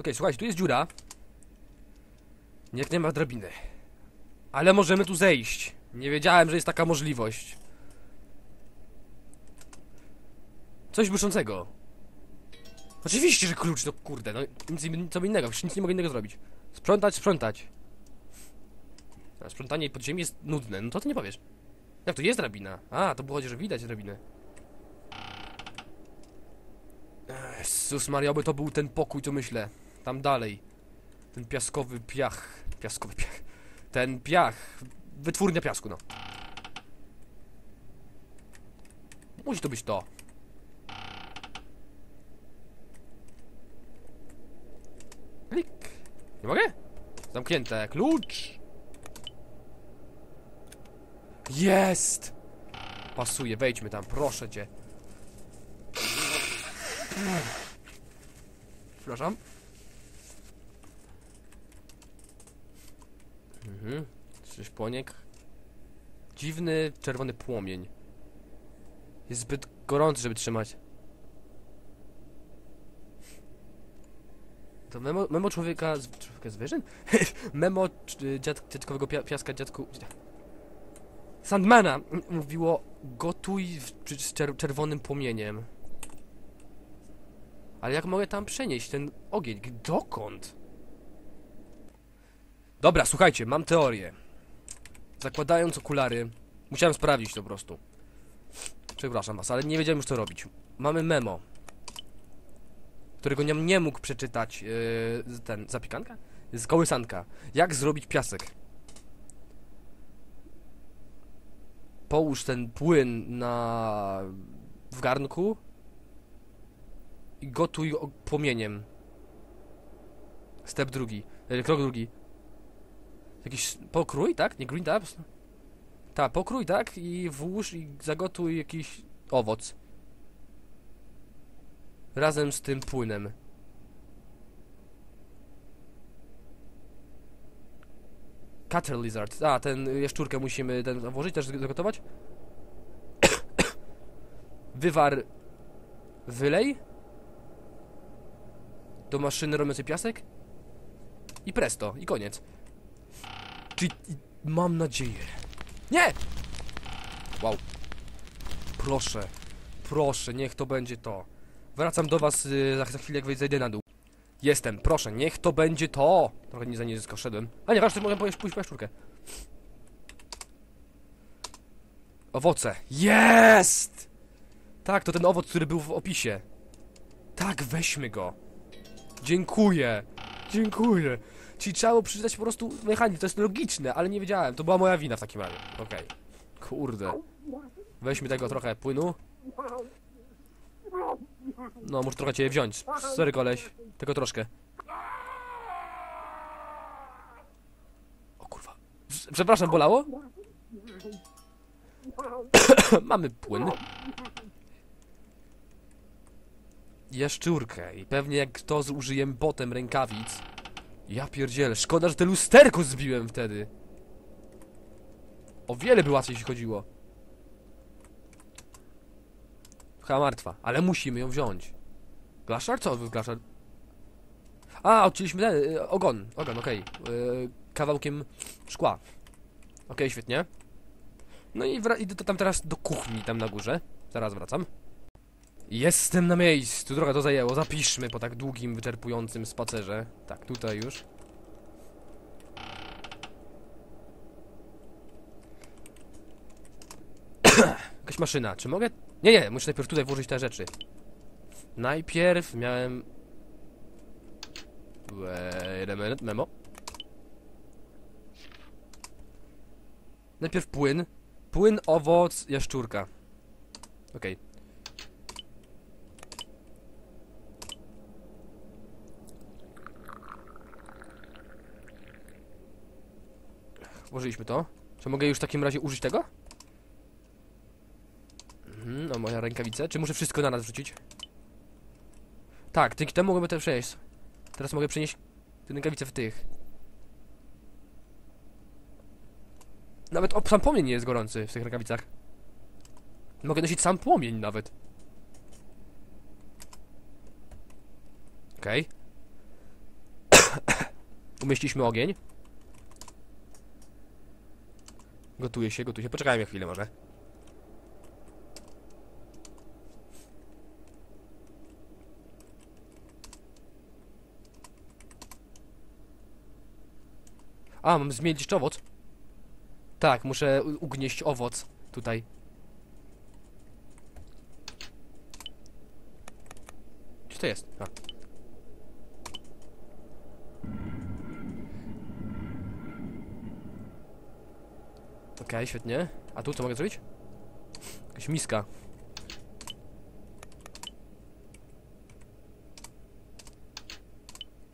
Okej, słuchajcie, tu jest dziura. Niech nie ma drabiny. Ale możemy tu zejść. Nie wiedziałem, że jest taka możliwość. Coś błyszczącego. Oczywiście, że klucz, no kurde, no nic, co innego, przecież nic nie mogę innego zrobić. Sprzątać, sprzątać. A sprzątanie pod ziemi jest nudne, no to ty nie powiesz. Jak to jest drabina? A, to było chodzi, że widać drabinę. Jezus Maria, oby to był ten pokój, to myślę. Tam dalej. Ten piaskowy piach. Piaskowy piach. Ten piach. Wytwórnia piasku, no. Musi to być to. Klik. Nie mogę? Zamknięte. Klucz. Jest! Pasuje, wejdźmy tam, proszę cię. Przepraszam. Mhm. Coś płoniek. Dziwny czerwony płomień. Jest zbyt gorący, żeby trzymać. To memo, memo człowieka z, człowieka zwierzyn? memo c- dziad, dziadkowego pia, piaska dziadku... Sandmana mówiło gotuj w, z czer, czerwonym płomieniem. Ale jak mogę tam przenieść ten ogień? Dokąd? Dobra, słuchajcie, mam teorię. Zakładając okulary, musiałem sprawdzić to po prostu. Przepraszam was, ale nie wiedziałem już co robić. Mamy memo, którego nie, nie mógł przeczytać yy, ten, zapiekanka? Z kołysanka. Jak zrobić piasek? Połóż ten płyn na... w garnku i gotuj płomieniem. Step drugi. E, krok drugi. Jakiś pokrój, tak? Nie green tabs? Tak, pokrój, tak? I włóż i zagotuj jakiś owoc. Razem z tym płynem. Cutter lizard. A, ten jaszczurkę musimy ten włożyć, też zagotować? Wywar... Wylej? Do maszyny robiącej piasek? I presto, i koniec. Czyli mam nadzieję. Nie! Wow. Proszę, proszę, niech to będzie to. Wracam do was y, za, chwilę, jak zejdę na dół. Jestem, proszę, niech to będzie to! Trochę nie za nisko szedłem. A nie, właśnie mogę pójść, pójść po jaszczurkę. Owoce. Jest! Tak, to ten owoc, który był w opisie. Tak, weźmy go. Dziękuję. Dziękuję. Czyli trzeba było przeczytać po prostu mechanizm. To jest logiczne, ale nie wiedziałem. To była moja wina w takim razie. Okej. Kurde. Weźmy tego trochę płynu. No, muszę trochę cię wziąć. Sorry, koleś. Tylko troszkę. O kurwa. Prz- Przepraszam, bolało? Mamy płyn. Jaszczurkę i pewnie jak to zużyję potem rękawic. Ja pierdzielę, szkoda, że te lusterko zbiłem wtedy. O wiele by łatwiej jeśli chodziło. Chyba martwa, ale musimy ją wziąć. Glaszar? Co glaszar? A, odcięliśmy ten, y, ogon, ogon, okej. Y, kawałkiem szkła. Okej, świetnie. No i idę to tam teraz do kuchni, tam na górze. Zaraz wracam. Jestem na miejscu, trochę to zajęło. Zapiszmy po tak długim, wyczerpującym spacerze. Tak, tutaj już. Jakaś maszyna, czy mogę? Nie, nie, muszę najpierw tutaj włożyć te rzeczy. Najpierw miałem... Wait a minute, memo. Najpierw płyn. Płyn, owoc, jaszczurka. Okej. Włożyliśmy to. Czy mogę już w takim razie użyć tego? No moja rękawice. Czy muszę wszystko na nas wrzucić? Tak, dzięki temu mogę to przenieść. Teraz mogę przenieść te rękawice w tych. Nawet o, sam płomień nie jest gorący w tych rękawicach. Mogę nosić sam płomień nawet. Okej. Umieściliśmy ogień. Gotuje się, gotuje się. Poczekajmy chwilę może. A, mam jeszcze owoc? Tak, muszę ugnieść owoc tutaj. Gdzie to jest? A. Okej, świetnie. A tu co mogę zrobić? Jakaś miska.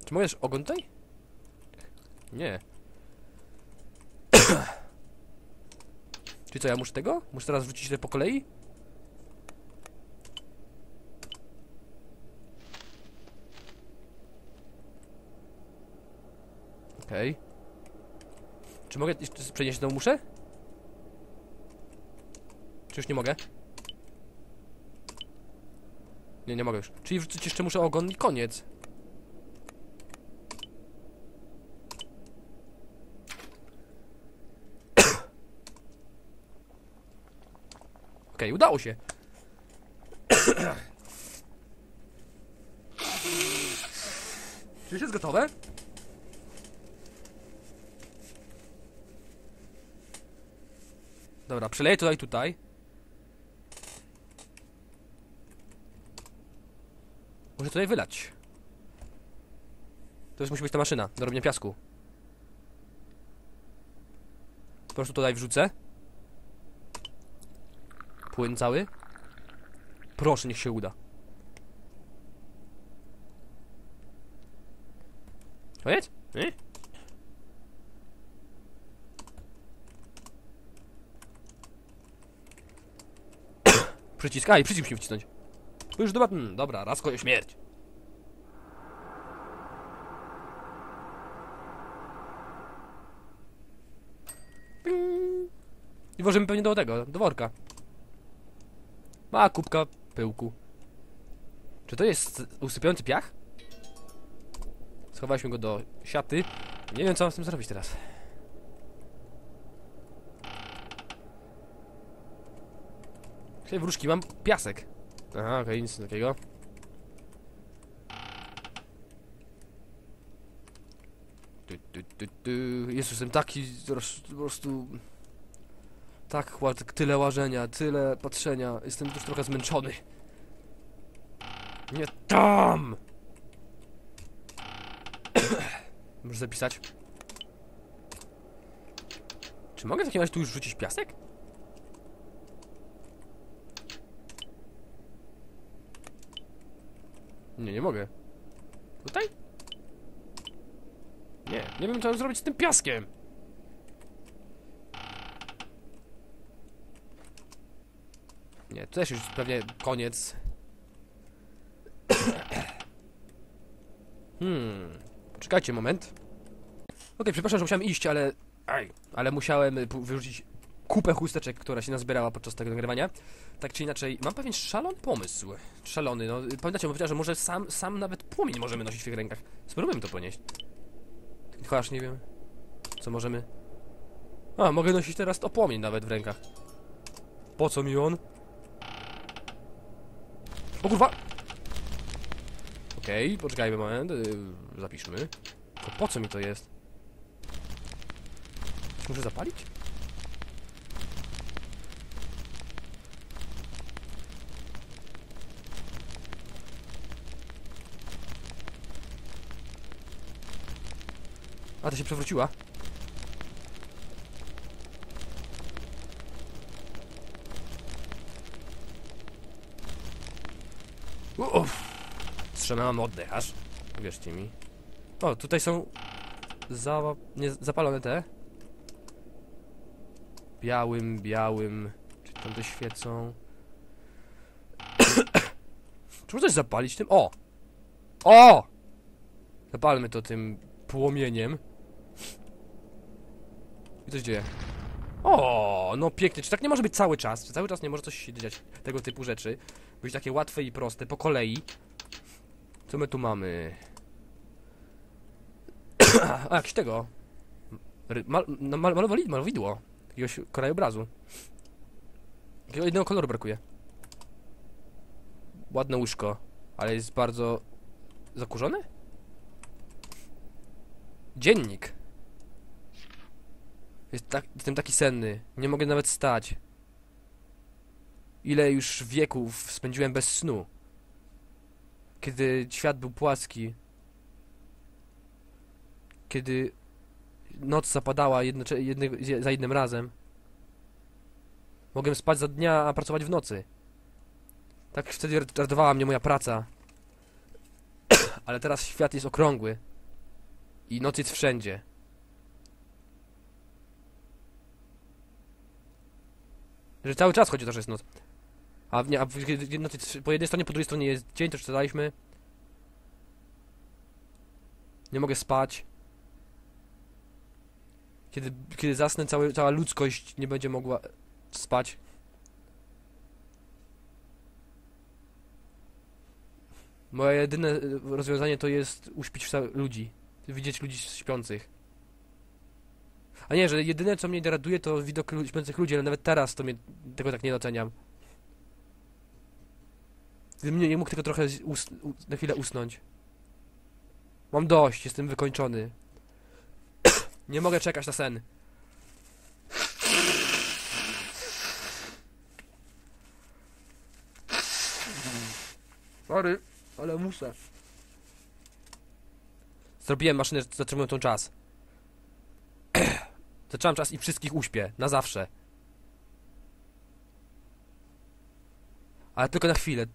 Czy też ogon tutaj? Nie. Czyli co, ja muszę tego? Muszę teraz wrzucić te po kolei? Okej. Czy mogę przenieść znowu muszę? Czy już nie mogę? Nie, nie mogę już. Czyli wrzucić jeszcze muszę ogon i koniec. Okej, udało się. Czy już jest gotowe? Dobra, przeleję tutaj, tutaj. Muszę tutaj wylać. To już musi być ta maszyna do robienia piasku. Po prostu tutaj wrzucę. Płyn cały. Proszę, niech się uda. Koniec? Nie? Przycisk, a i przycisk musimy wcisnąć. Już dobra, hmm, dobra, raz koło śmierć. Ping. I włożymy pewnie do tego, do worka. Mała kubka pyłku. Czy to jest usypiający piach? Schowaliśmy go do siaty. Nie wiem, co mam z tym zrobić teraz. Tej wróżki mam piasek. Aha, okej, nic takiego. Tu, tu, tu, tu. Jezus, jestem taki po prostu... Tak, tak tyle łażenia, tyle patrzenia. Jestem już trochę zmęczony. Nie tam! Muszę zapisać. Czy mogę w takim razie tu już rzucić piasek? Nie, nie mogę. Tutaj? Nie, nie wiem co mam zrobić z tym piaskiem. Nie, to też już pewnie koniec. Hmm. Poczekajcie moment. Okej, przepraszam, że musiałem iść, ale... Aj, ale musiałem y, wyrzucić kupę chusteczek, która się nazbierała podczas tego nagrywania. Tak czy inaczej, mam pewien szalony pomysł. Szalony, no. Pamiętacie, powiedziałem, że może sam, sam nawet płomień możemy nosić w tych rękach. Spróbujmy to ponieść. Tylko aż nie wiem, co możemy... A, mogę nosić teraz to płomień nawet w rękach. Po co mi on? O kurwa! Okej, poczekajmy moment, yy, zapiszmy. Tylko po co mi to jest? Muszę zapalić? A, to się przewróciła. Uff. Oddech aż. Wierzcie mi. O, tutaj są za... nie, zapalone te. Białym, białym. Czy tam te świecą? Czy można zapalić tym? O! O! Zapalmy to tym płomieniem. Co się dzieje? O, no pięknie. Czy tak nie może być cały czas? Czy cały czas nie może coś się dziać tego typu rzeczy? Być takie łatwe i proste, po kolei. Co my tu mamy? A, jakiś tego. Mal, no, mal, malowidło. Jakiegoś krajobrazu. Jakiego jednego koloru brakuje. Ładne łóżko, ale jest bardzo zakurzone? Dziennik. Jest tak, jestem taki senny. Nie mogę nawet stać. Ile już wieków spędziłem bez snu. Kiedy świat był płaski. Kiedy noc zapadała jednego, za jednym razem. Mogłem spać za dnia, a pracować w nocy. Tak wtedy radowała mnie moja praca. Ale teraz świat jest okrągły. I noc jest wszędzie. Że cały czas chodzi o to, że jest noc. A, nie, a w, kiedy noc jest, po jednej stronie, po drugiej stronie jest dzień, to czytaliśmy. Nie mogę spać. Kiedy, kiedy zasnę, cały, cała ludzkość nie będzie mogła spać. Moje jedyne y, rozwiązanie to jest uśpić ludzi. Widzieć ludzi śpiących. A nie, że jedyne co mnie deraduje to widok śpiących ludzi, ale nawet teraz to mnie, tego tak nie doceniam. Gdybym nie, mógł tylko trochę us, na chwilę usnąć. Mam dość, jestem wykończony. nie mogę czekać na sen. Sorry, ale muszę. Zrobiłem maszynę zatrzymującą czas. Zatrzymam czas i wszystkich uśpię. Na zawsze. Ale tylko na chwilę.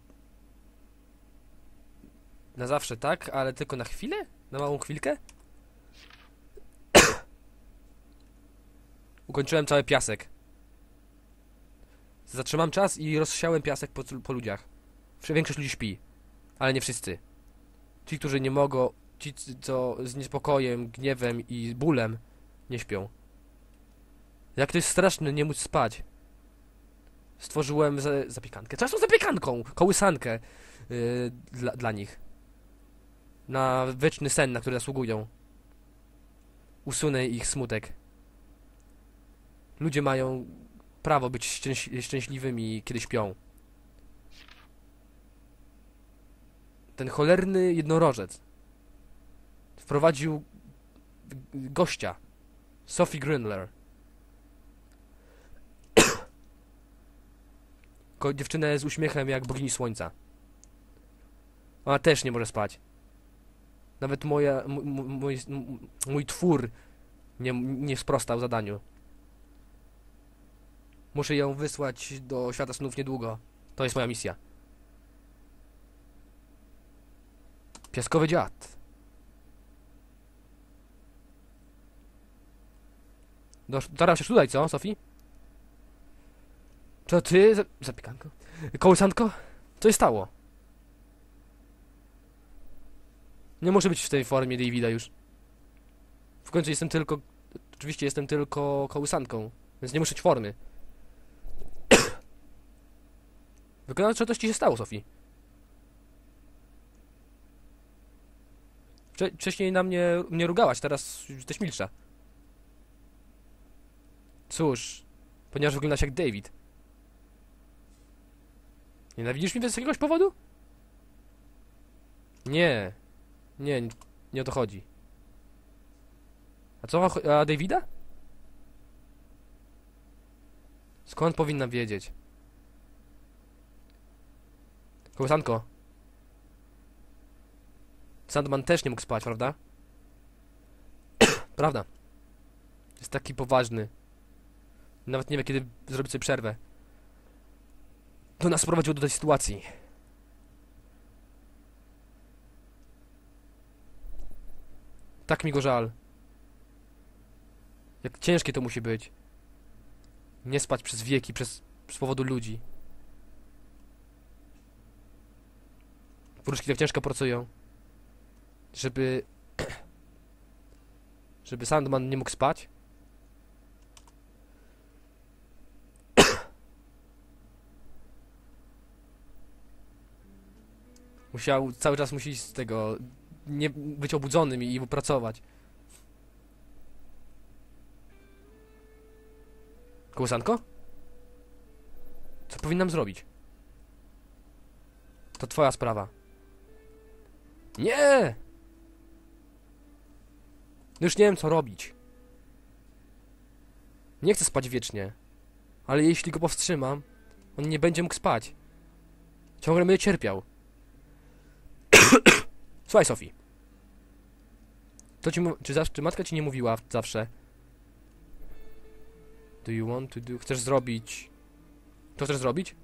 Na zawsze, tak? Ale tylko na chwilę? Na małą chwilkę? Ukończyłem cały piasek. Zatrzymam czas i rozsiałem piasek po, po ludziach. Większość ludzi śpi. Ale nie wszyscy. Ci, którzy nie mogą, ci, co z niespodziewem, gniewem i bólem nie śpią. Jak to jest straszne nie móc spać. Stworzyłem za, zapiekankę. Co z tą zapiekanką? Kołysankę yy, dla, dla nich. Na wieczny sen, na który zasługują. Usunę ich smutek. Ludzie mają prawo być szczęś szczęśliwymi, kiedy śpią. Ten cholerny jednorożec wprowadził gościa. Sophie Grindler. Dziewczynę z uśmiechem jak bogini słońca. Ona też nie może spać. Nawet moja, mój, mój twór nie, nie sprostał zadaniu. Muszę ją wysłać do świata snów niedługo. To jest moja misja. Piaskowy dziad. Dosz- Dotarł się tutaj, co, Sofii? To ty? Za- Zapiekanko? Kołysanko? Co się stało? Nie muszę być w tej formie Davida już. W końcu jestem tylko... Oczywiście jestem tylko kołysanką, więc nie muszę mieć formy. Wykonałem, co coś ci się stało, Sofii. Wcze wcześniej na mnie, mnie rugałaś, teraz jesteś milsza. Cóż, ponieważ wyglądasz jak David. Nienawidzisz mnie bez jakiegoś powodu? Nie. Nie, nie o to chodzi. A co, a Davida? Skąd powinna wiedzieć? Kołysanko. Sandman też nie mógł spać, prawda? Prawda. Jest taki poważny. Nawet nie wie, kiedy zrobić sobie przerwę. To nas prowadziło do tej sytuacji. Tak mi go żal. Jak ciężkie to musi być. Nie spać przez wieki, przez, z powodu ludzi. Wróżki tak ciężko pracują. Żeby... Żeby Sandman nie mógł spać. Musiał, cały czas musi z tego nie być obudzonym i pracować. Kołysanko? Co powinnam zrobić? To twoja sprawa. Nie! No już nie wiem, co robić. Nie chcę spać wiecznie. Ale jeśli go powstrzymam, on nie będzie mógł spać. Ciągle będzie cierpiał. Słuchaj, Sofii. To ci, czy, czy matka ci nie mówiła zawsze? Do you want to do... Chcesz zrobić... To chcesz zrobić?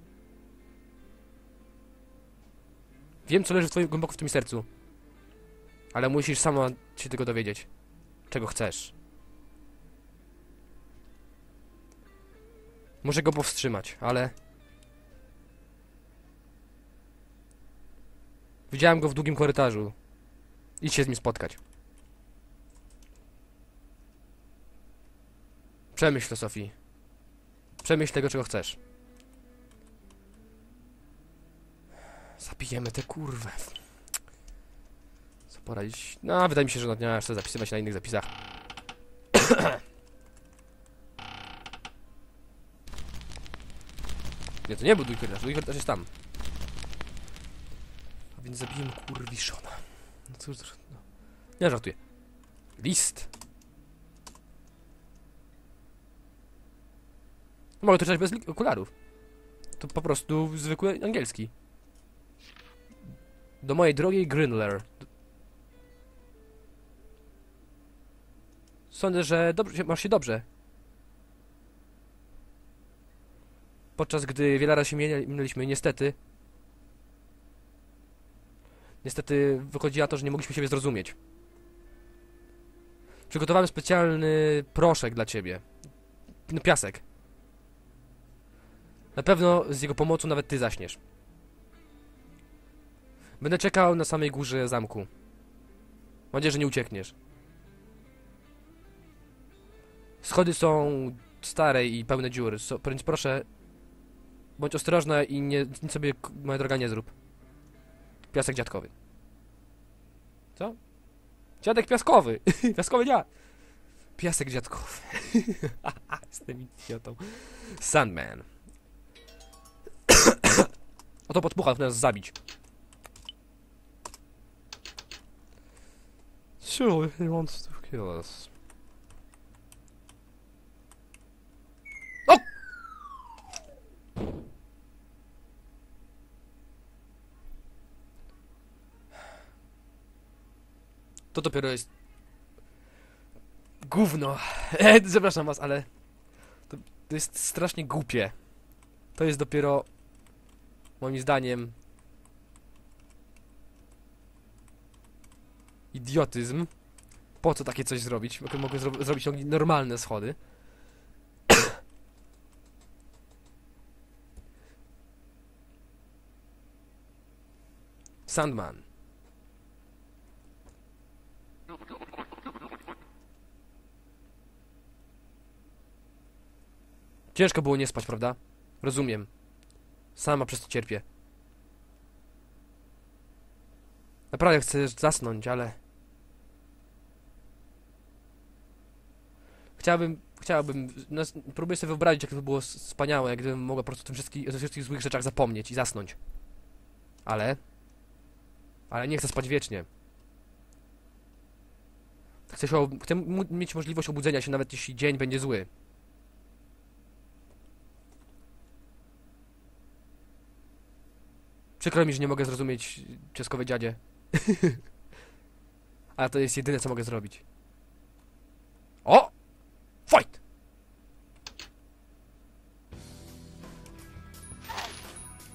Wiem, co leży w twoim, głęboko w twoim sercu. Ale musisz sama się tego dowiedzieć. Czego chcesz. Muszę go powstrzymać, ale... Widziałem go w długim korytarzu. Idź się z nim spotkać. Przemyśl to, Sofii. Przemyśl tego, czego chcesz. Zabijemy tę kurwę. Co poradzić? No, wydaje mi się, że no, nie ma co zapisywać na innych zapisach. nie, to nie był długi korytarz. Korytarz jest tam. Więc zabiję kurwiszona. No cóż, no. Nie żartuję. List. Mogę to czytać bez okularów. To po prostu zwykły angielski. Do mojej drogiej Grinler. Sądzę, że dobrze, masz się dobrze. Podczas gdy wiele razy się mieli- minęliśmy, niestety. Niestety wychodzi na to, że nie mogliśmy siebie zrozumieć. Przygotowałem specjalny proszek dla ciebie. No, piasek. Na pewno z jego pomocą nawet ty zaśniesz. Będę czekał na samej górze zamku. Mam nadzieję, że nie uciekniesz. Schody są stare i pełne dziur, so, proszę, bądź ostrożna i nie, nic sobie, moja droga, nie zrób. Piasek dziadkowy. Co? Dziadek piaskowy! piaskowy dziad! Piasek dziadkowy. Jestem idiotą. Sandman. Oto podpucha, nas zabić. Sure, he wants to kill us. To dopiero jest... Gówno. E, Przepraszam was, ale... To, to jest strasznie głupie. To jest dopiero... Moim zdaniem... Idiotyzm. Po co takie coś zrobić? Mogę, mogę zro zrobić normalne schody. Sandman. Ciężko było nie spać, prawda? Rozumiem. Sama przez to cierpię. Naprawdę chcę zasnąć, ale... Chciałbym, chciałbym, no, próbuję sobie wyobrazić, jak to by było wspaniałe, gdybym mogła po prostu o tym wszystkich, o tych wszystkich złych rzeczach zapomnieć i zasnąć. Ale... Ale nie chcę spać wiecznie. Chcę, się, chcę mieć możliwość obudzenia się, nawet jeśli dzień będzie zły. Przykro mi, że nie mogę zrozumieć czeskowe dziadzie. Ale to jest jedyne, co mogę zrobić. O! Fight!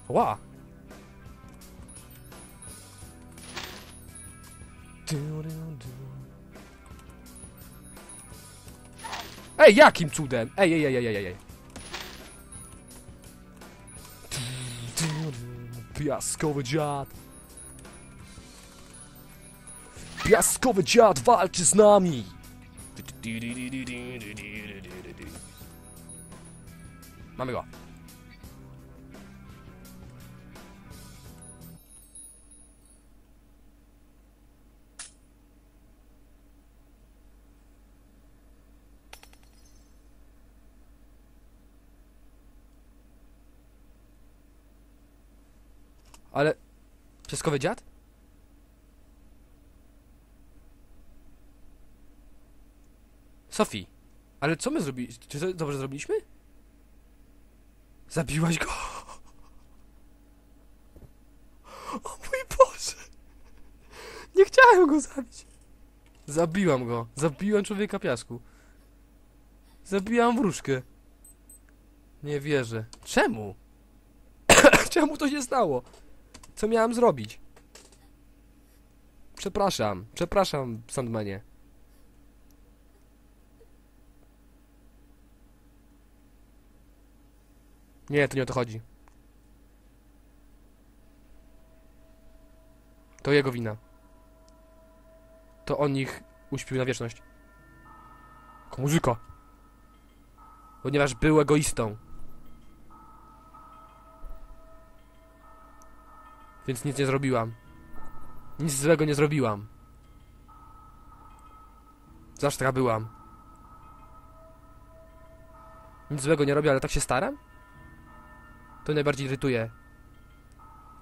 Ła! Ej, jakim cudem? Ej, ej, ej, ej, ej, ej. Piaskowy dziad. Piaskowy dziad walczy z nami. Mamy go. Ale... Pieskowy dziad? Sofii, ale co my zrobiliśmy? Czy to dobrze zrobiliśmy? Zabiłaś go! O mój Boże! Nie chciałem go zabić! Zabiłam go. Zabiłam człowieka piasku. Zabiłam wróżkę. Nie wierzę. Czemu? Czemu to się stało? Co miałam zrobić? Przepraszam. Przepraszam, Sandmanie. Nie, to nie o to chodzi. To jego wina. To on ich uśpił na wieczność. Muzyka. Ponieważ był egoistą. Więc nic nie zrobiłam. Nic złego nie zrobiłam. Zawsze taka byłam. Nic złego nie robię, ale tak się staram? To najbardziej irytuje.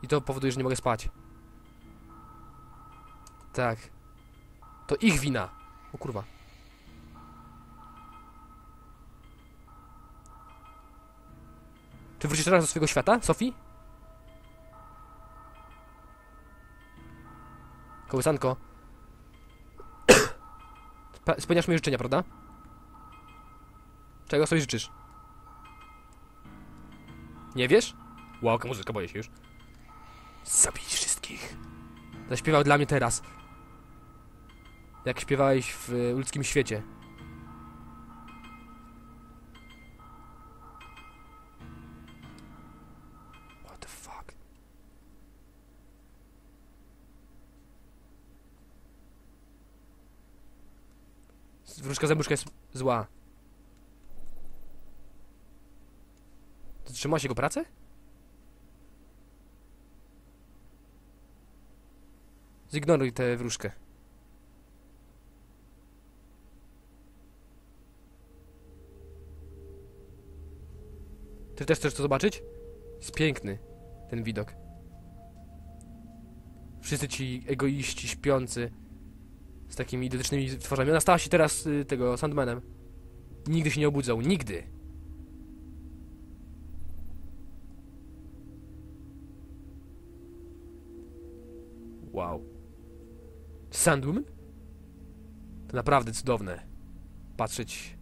I to powoduje, że nie mogę spać. Tak. To ich wina. O kurwa. Ty wrócisz teraz do swojego świata, Sofii? Kołysanko. Spe- Spełniasz moje życzenia, prawda? Czego sobie życzysz? Nie wiesz? Wow, muzyka, boję się już. Zabić wszystkich. Zaśpiewał dla mnie teraz. Jak śpiewałeś w y, ludzkim świecie. Wróżka zębuszka jest zła. Zatrzymałaś jego pracę? Zignoruj tę wróżkę. Ty też chcesz to zobaczyć? Jest piękny ten widok. Wszyscy ci egoiści śpiący z takimi identycznymi twarzami. Ona stała się teraz y, tego Sandmanem. Nigdy się nie obudzą. Nigdy. Wow. Sandwoman? To naprawdę cudowne. Patrzeć.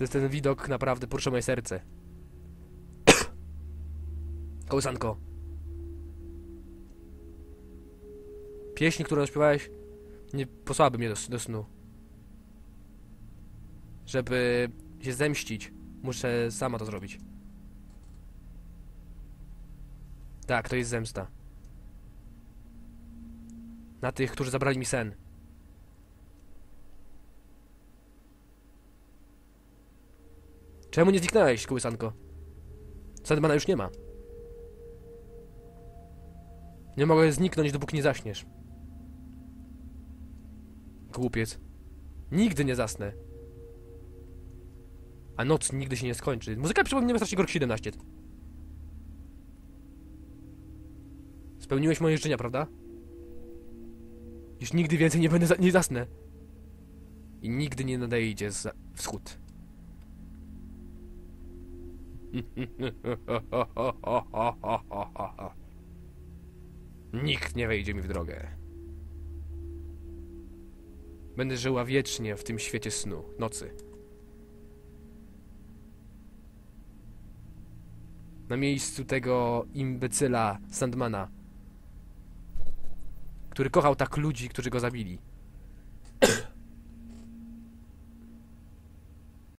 Jest ten widok naprawdę porusza moje serce. Kołysanko. Pieśń, którą śpiewałeś, nie posłałaby mnie do, do snu. Żeby się zemścić, muszę sama to zrobić. Tak, to jest zemsta. Na tych, którzy zabrali mi sen. Czemu nie zniknąłeś, kołysanko? Sandmana już nie ma. Nie mogę zniknąć, dopóki nie zaśniesz. Głupiec. Nigdy nie zasnę. A noc nigdy się nie skończy. Muzyka przypomina mi strasznie Gork 17. Spełniłeś moje życzenia, prawda? Już nigdy więcej nie będę za nie zasnę. I nigdy nie nadejdzie za wschód. Nikt nie wejdzie mi w drogę. Będę żyła wiecznie w tym świecie snu, nocy. Na miejscu tego imbecyla Sandmana, który kochał tak ludzi, którzy go zabili.